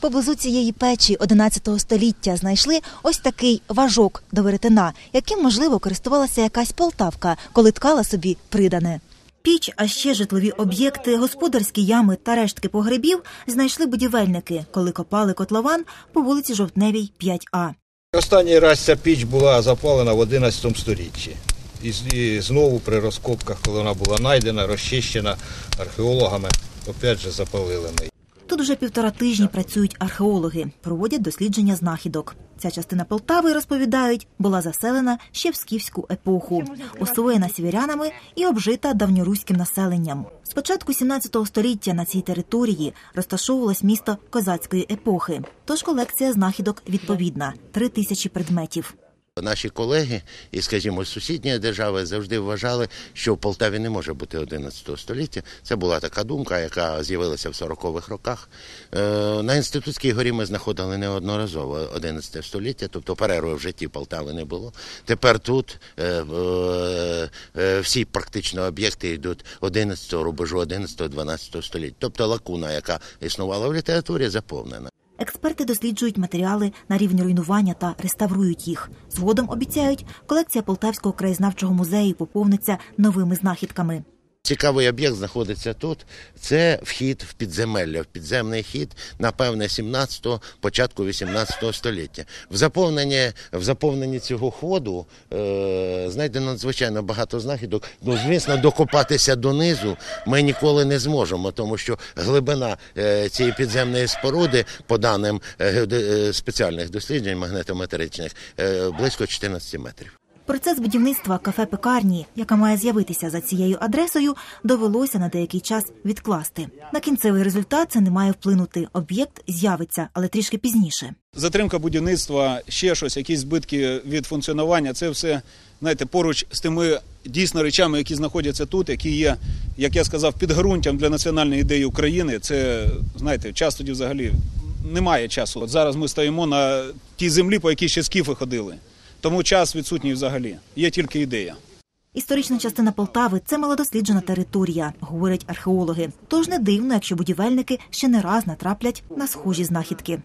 Поблизу цієї печі 11 століття знайшли ось такий важок до веретена, яким, можливо, користувалася якась полтавка, коли ткала собі придане. Піч, а ще житлові об'єкти, господарські ями та рештки погребів знайшли будівельники, коли копали котлован по вулиці Жовтневій, 5А. Останній раз ця піч була запалена в 11 сторіччі. І, і знову при розкопках, коли вона була знайдена, розчищена археологами, опять же запалили ми. Тут уже півтора тижні працюють археологи, проводять дослідження знахідок. Ця частина Полтави, розповідають, була заселена ще в скіфську епоху, освоєна сіверянами і обжита давньоруським населенням. З початку 17 століття на цій території розташовувалось місто козацької епохи. Тож колекція знахідок відповідна три тисячі предметів. Наші колеги і, скажімо, з сусідньої держави завжди вважали, що в Полтаві не може бути 11 століття. Це була така думка, яка з'явилася в 40-х роках. Е, На інститутській горі ми знаходили неодноразово 11 століття, тобто перерви в житті Полтави не було. Тепер тут е, е, всі практично об'єкти йдуть 11 рубежу, 11-12 століття. Тобто лакуна, яка існувала в літературі, заповнена. Експерти досліджують матеріали на рівні руйнування та реставрують їх. Згодом обіцяють, колекція Полтавського краєзнавчого музею поповниться новими знахідками. Цікавий об'єкт знаходиться тут. Це вхід в підземелля, в підземний хід, напевне, 17-го, початку 18 століття. В заповненні, в заповненні цього ходу е, знайдено надзвичайно багато знахідок. Ну, звісно, докопатися донизу ми ніколи не зможемо, тому що глибина е, цієї підземної споруди, по даним е, е, спеціальних досліджень магнетометричних, е, близько 14 метрів. Процес будівництва кафе-пекарні, яка має з'явитися за цією адресою, довелося на деякий час відкласти. На кінцевий результат це не має вплинути. Об'єкт з'явиться, але трішки пізніше. Затримка будівництва, ще щось, якісь збитки від функціонування. Це все знаєте, поруч з тими дійсно речами, які знаходяться тут, які є, як я сказав, підґрунтям для національної ідеї України. Це знаєте, час тоді взагалі немає часу. От зараз ми стоїмо на тій землі, по якій ще скіфи ходили. Тому час відсутній взагалі. Є тільки ідея. Історична частина Полтави це малодосліджена територія, говорять археологи. Тож не дивно, якщо будівельники ще не раз натраплять на схожі знахідки.